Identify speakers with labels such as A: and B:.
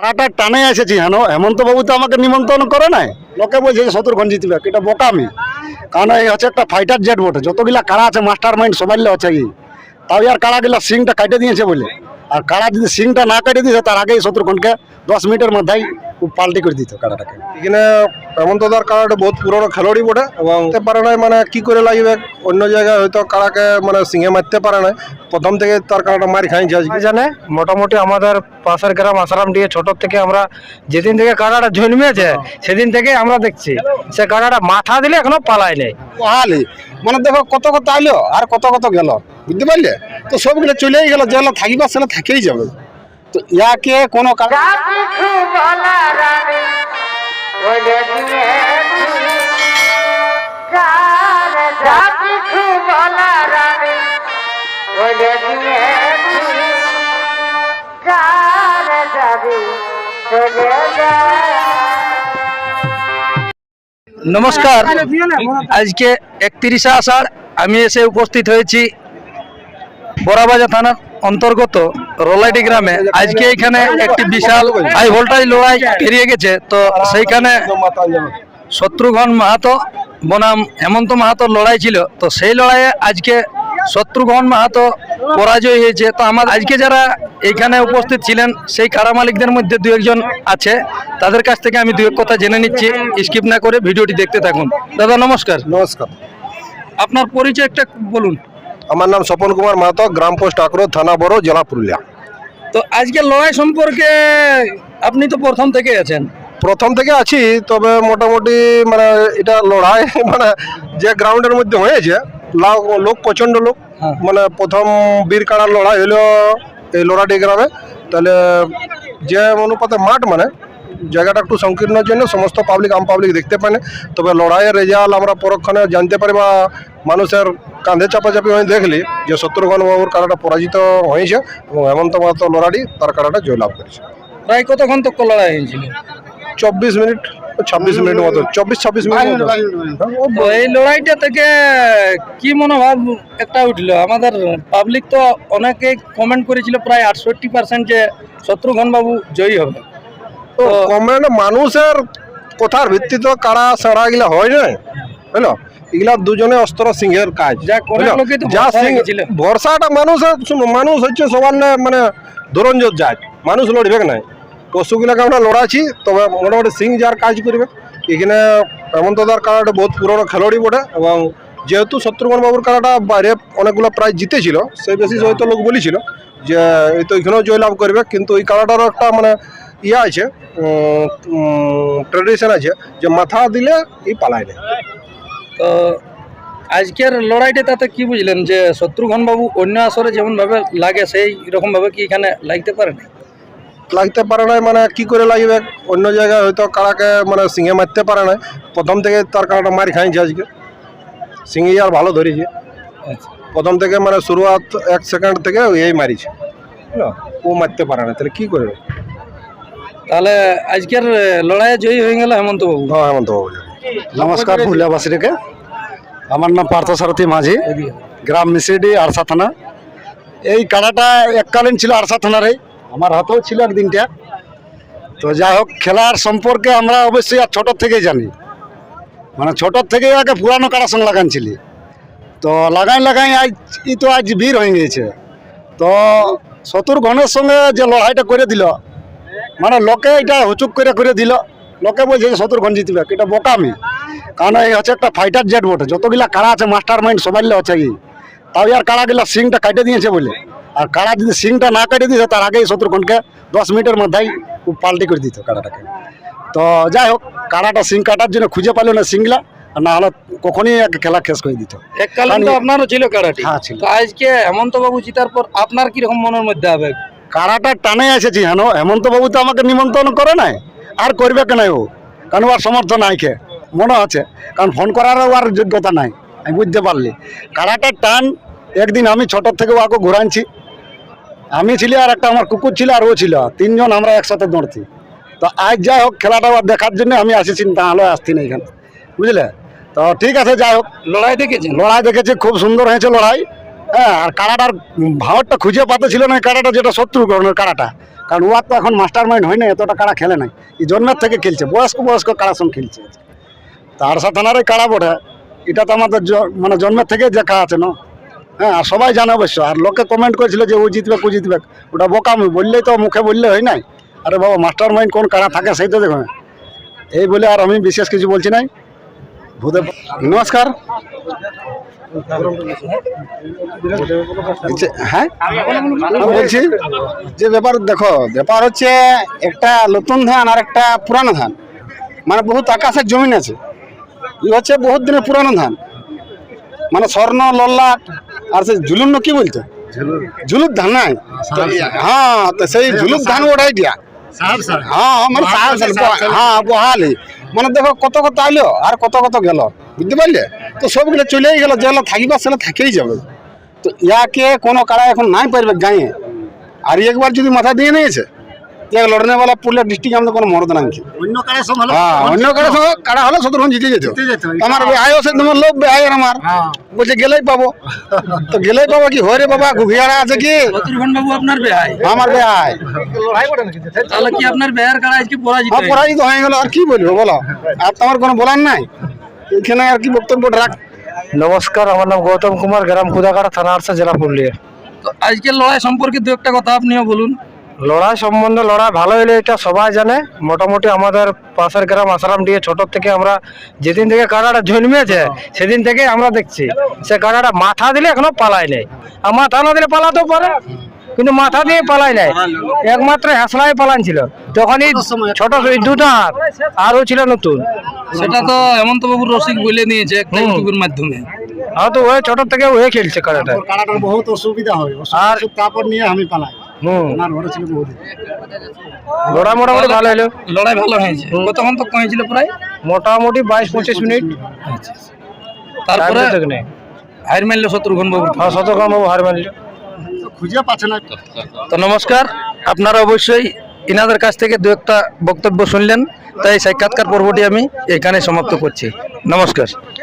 A: কারাটা টানে এসেছি, হেন? হেমন্তবাবু তো আমাকে নিমন্ত্রণ করে নাই। লোকে বলছে যে শত্রুঘ্ন জিতবে, এটা বোকামি। কারণ এই হচ্ছে একটা ফাইটার জেট বটে, যতগুলা কারা আছে মাস্টার মাইন্ড সবাই হচ্ছে কি? তাও আর কারাগুলা সিংটা কাটে দিয়েছে বলে। আর কারা যদি সিংটা না কেটে দিয়েছে তার আগেই শত্রুঘ্নকে দশ মিনিটের মধ্যেই ও পাল্টি করে দিত কারাটাকে
B: এখানে হেমন্তদার কাড়াটা বহুত পুরনো খেলোয়াড়ই বটে এবং পারে নাই মানে কি করে লাগবে? অন্য জায়গায় হয়তো কাড়াকে মানে সিংহে মারতে পারে নাই। প্রথম থেকে তার কাড়াটা মার খাইছে আজকে
C: জানে মোটামুটি আমাদের পাশের গ্রাম আসারাম দিয়ে ছোট থেকে আমরা যেদিন থেকে কাড়াটা জন্মেছে সেদিন থেকে আমরা দেখছি সে কাড়াটা মাথা দিলে এখনও পালায় নেই।
A: মানে দেখো কত কত আইলো আর কত কত গেল, বুঝতে পারলে? তো সবগুলো চলেই গেল যেগুলো থাকিবার সেগুলো থেকেই যাবে। তো ইয়াকে কোনো কারণ
C: নমস্কার। আজকে একত্রিশে আষাঢ় আমি এসে উপস্থিত হয়েছি বড়াবাজার থানার অন্তর্গত রোলাইটি গ্রামে। আজকে এখানে একটি বিশাল হাই ভোল্টেজ লড়াই পেরিয়ে গেছে তো সেইখানে শত্রুঘন মাহাতো বনাম হেমন্ত মাহাতোর লড়াই ছিল তো সেই লড়াইয়ে আজকে শত্রুঘ্ন মাহাতো পরাজয় হয়েছে। তো আমার আজকে যারা এইখানে উপস্থিত ছিলেন সেই কারা মালিকদের মধ্যে দু একজন আছে। তাদের কাছ থেকে আমি দু এক কথা জেনে নিচ্ছি। স্কিপ না করে ভিডিওটি দেখতে থাকুন। দাদা নমস্কার।
B: নমস্কার।
C: আপনার পরিচয় একটা বলুন।
B: আমার নাম স্বপন কুমার মাহাতো গ্রাম পোস্ট আকরো থানা বড় জেলা পুরুলিয়া।
C: তো আজকে লড়াই সম্পর্কে আপনি তো প্রথম থেকে আছেন।
B: প্রথম থেকে আছি তবে মোটামুটি মানে এটা লড়াই মানে যে গ্রাউন্ডের মধ্যে হয়েছে লোক প্রচণ্ড লোক।
C: হ্যাঁ।
B: মানে প্রথম বীর কাড়ার লড়াই হলো এই লোরাটি গ্রামে। তাহলে যে অনুপাতে মাঠ মানে জায়গাটা একটু সংকীর্ণের জন্য সমস্ত পাবলিক আম পাবলিক দেখতে পায় না। তবে লড়াইয়ের রেজাল্ট আমরা পরক্ষণে জানতে পারি বা মানুষের কাঁধে চাপাচাপি হয়ে দেখলি যে শত্রুঘ্ন বাবুর কাড়াটা পরাজিত হয়েছে এবং হেমন্ত মাহাতো লড়াটি তার কাড়াটা জয়লাভ করেছে।
C: প্রায় কতক্ষণ তক লড়াই হয়েছিল?
B: চব্বিশ মিনিট। ছাব্বিশ মিনিট মতো। চব্বিশ ছাব্বিশ মিনিট মতো।
C: তো এই লড়াইটা থেকে কি মনোভাব একটা উঠল? আমাদের পাবলিক তো অনেকে কমেন্ট করেছিল প্রায় আটষট্টি পার্সেন্ট যে শত্রুঘ্ন বাবু জয়ী হবে। তো
B: কমেন্ট মানুষের কথার ভিত্তিতে কারা সারা এগুলা হয় না? বুঝলো এগুলা দুজনে অস্ত্র সিংহের কাজ।
C: যা তো।
B: ভরসাটা মানুষের মানুষ হচ্ছে সবার না মানে ধরঞ্জত যায় মানুষ লড়বে নাই পশুগুলাকে আমরা লড়াচ্ছি, তবে মোটামুটি সিং যার কাজ করবে। এখানে হেমন্তদার কারাটা বহুত পুরনো খেলোয়াড়ই বটে, এবং যেহেতু শত্রুঘ্ন বাবুর কারাটা বাইরে অনেকগুলো প্রায় জিতেছিল, সেই বেশি হয়তো লোক বলেছিল যে, এই তো এখানেও জয়লাভ করবে, কিন্তু এই কারাটারও একটা মানে ইয়ে আছে ট্রেডিশন আছে যে মাথা দিলে এই পালায় না
C: তো আজকের লড়াইটা তাতে কি বুঝলেন যে শত্রুঘ্ন বাবু অন্য আসরে যেমনভাবে লাগে, সেই রকম ভাবে কি এখানে লাগতে পারে না?
B: লাগতে পারে না মানে কি করে লাগবে? অন্য জায়গায় হয়তো কারাকে মানে সিংহে মারতে পারে না প্রথম থেকে তার কারাটা মার খাইছে আজকে। সিংহে আর ভালো ধরেছে।
C: আচ্ছা।
B: প্রথম থেকে মানে শুরুয়াত এক সেকেন্ড থেকে এই মারিছে? ও মারতে পারে না তাহলে কি করবে
C: তাহলে আজকের লড়াইয়ে জয়ী হয়ে গেল হেমন্ত বাবু।
B: হ্যাঁ হেমন্ত বাবু
A: নমস্কার পুরুলিয়াবাসীকে আমার নাম পার্থ সারথী মাঝি গ্রাম মিসিডি আরসা থানা। এই কাড়াটা এককালীন ছিল আরসা থানারই। আমার হাতেও ছিল একদিনটা। তো যাই হোক, খেলার সম্পর্কে আমরা অবশ্যই আর ছোটোর থেকেই জানি। মানে ছোটোর থেকেই আগে পুরানো কাড়ার সঙ্গে লাগানছিলি তো লাগাই লাগাই আজ, ই তো আজ বীর হয়ে গিয়েছে। তো শত্রুর ঘনের সঙ্গে যে লড়াইটা করে দিল মানে লোকে এটা হুচুক করে করে দিল। লোকে বলছে যে শত্রুঘ্ন জিতবে, এটা বোকামি। কারণ এই হচ্ছে একটা ফাইটার জেট বটে, যতগুলা কারা আছে মাস্টার মাইন্ড সবাই হচ্ছে কি, তাও আর কাড়াগুলা সিংটা কাটে দিয়েছে বলে। আর কাড়া যদি সিংটা না কেটে দিত তার আগেই শত্রুঘ্নকে দশ মিনিটের মধ্যেই পাল্টি করে দিত কাড়াটাকে। তো যাই হোক কাড়াটা সিং কাটার জন্য খুঁজে পাইল না সিংলা আর না হলে কখনই এক খেলা শেষ করে দিত।
C: এককালীন তো আপনারও ছিল কারাটি
A: হ্যাঁ, ছিল।
C: আজকে হেমন্ত বাবু জিতার পর আপনার কীরকম মনের মধ্যে হবে
A: কারাটা টানে এসেছি হেন হেমন্ত বাবু তো আমাকে নিমন্ত্রণ করে নাই আর করবে কেন ও? কারণ ওর সমর্থ নাই কে মনে আছে। কারণ ফোন করারও আর যোগ্যতা নাই আমি বুঝতে পারলি। কারাটা টান একদিন আমি ছোট থেকে ওকে ঘুরানছি আমি ছিল আর একটা আমার কুকুর ছিল আর ও ছিল। তিনজন আমরা একসাথে দৌড়ছি। তো আজ যাই হোক খেলাটা দেখার জন্য আমি আসেছি তাহলে আসছি না এখানে। বুঝলে? তো ঠিক আছে যাই হোক।
C: লড়াই দেখেছি
A: লড়াই দেখেছি খুব সুন্দর হয়েছে লড়াই।
D: হ্যাঁ আর কাড়াটার ভাওয়ারটা খুঁজে পাতে ছিল না কাড়াটা যেটা শত্রুগ্রহণের কাড়াটা কারণ ওয়ার তো এখন মাস্টার মাইন্ড হয় না এতটা কাড়া খেলে নাই। এই জন্মের থেকে খেলছে বয়স্ক বয়স্ক কাড়া সঙ্গে খেলছে। তার সাথে থানারে কাড়া বটে। এটা তো আমাদের মানে জন্মের থেকে দেখা আছে না? হ্যাঁ আর সবাই জানে অবশ্য। আর লোকে কমেন্ট করেছিল যে ও জিতবে, কু জিতবে। ওটা বোকামি বললেই তো মুখে বললে হয় নাই। আরে বাবা মাস্টার মাইন্ড কোন কারা থাকে সেই তো দেখো এই বলে আর আমি বিশেষ কিছু বলছি নাই। ভূদেব নমস্কার। হ্যাঁ? বলছি, যে ব্যাপার দেখো, ব্যাপার হচ্ছে একটা নতুন ধান আর একটা পুরানো ধান। মানে বহুত আকাশের জমিন আছে। ই হচ্ছে বহুত দিনের পুরানো ধান। মানে স্বর্ণ, লল্লাট আর সে ঝুলুন কি বলছে? ঝুলুর ধান নাই? হ্যাঁ তো সেই ঝুলুক ধান ওটাই দিয়া। হ্যাঁ মানে সাহেব সাহেব, হ্যাঁ বহালি। মানে দেখো কত কত আইলো আর কত কত গেল। বুঝতে পারলে? তো সবগুলো চলেই গেল যেগুলো থাকিবা সেগুলো থাকেই যাবে। তো ইয়াকে কোনো কারা এখন নাই পারবে গাঁয়ে। আর একবার যদি মাথা দিয়ে নিয়েছে এক লড়নে वाला পুরুলিয়া ডিস্ট্রিক্ট আমাদের কোনো মরদ নাই।
A: অন্য সব হলো
D: হ্যাঁ অন্য কারও সঙ্গে কারা হলে শত্রুঘ্ন জিতে যেত আমার আয়ো সে তোমার লোক আয়ের আমার।
A: হ্যাঁ।
D: বলছে গেলেই পাবো। তো গেলেই পাবো কি? হরে বাবা ঘুঘিয়ারা আছে কি?
C: শত্রুঘ্ন বাবু আপনার বেহাই।
D: আমার বে আয়
C: তাহলে কি আপনার বেহার কাড়া আজকে পরাজিত
D: হ্যাঁ? পরাজিত হয়ে গেল আর কি বলব বলো? আর তোমার কোনো বলার নাই? এখানে আর কি বক্তব্য রাখ।
E: নমস্কার আমার নাম গৌতম কুমার গ্রাম কুদাকাড়া থানা আরসা জেলা পুরুলিয়া।
C: তো আজকের লড়াই সম্পর্কে দু একটা কথা আপনিও বলুন।
E: লড়াই সম্বন্ধে লড়াই ভালো হলে এটা সবাই জানে। মোটামুটি আমাদের পাশের গ্রাম আসারাম দিয়ে ছোট থেকে আমরা যেদিন থেকে কাড়াটা জন্মেছে সেদিন থেকে আমরা দেখছি। সে কাড়াটা মাথা দিলে এখনও পালায় নেই। আর মাথা না দিলে পালাতেও পারে কিন্তু মাথা দিয়ে পালাই নাই। একমাত্র হেসলাই পালান ছিল তখনই ছোট দুটো হাত আরও ছিল নতুন।
C: সেটা তো হেমন্ত বাবু রসিক বলে নিয়েছে মাধ্যমে।
E: হয়তো ওই ছোট থেকে ওয়ে খেলছে কাড়াটা
A: কারাটার বহুত অসুবিধা হয়।
E: আর
A: তারপর নিয়ে আমি পালাই।
E: লড়াই মোটামুটি ভালো হলো।
C: লড়াই ভালো হয়েছে। কতক্ষণ তো হয়েছিল প্রায়?
E: মোটামুটি বাইশ পঁচিশ মিনিট।
C: তারপরে
E: টাইম তো ঠিক নেই।
C: হার মারলো শত্রুঘ্ন বাবু
E: হ্যাঁ শতকর্ম বাবু হার মানল।
A: খুঁজে পাচ্ছে না।
C: তো নমস্কার আপনারা অবশ্যই ইনাদের কাছ থেকে দু একটা বক্তব্য শুনলেন। তাই সাক্ষাৎকার পর্বটি আমি এখানে সমাপ্ত করছি। নমস্কার।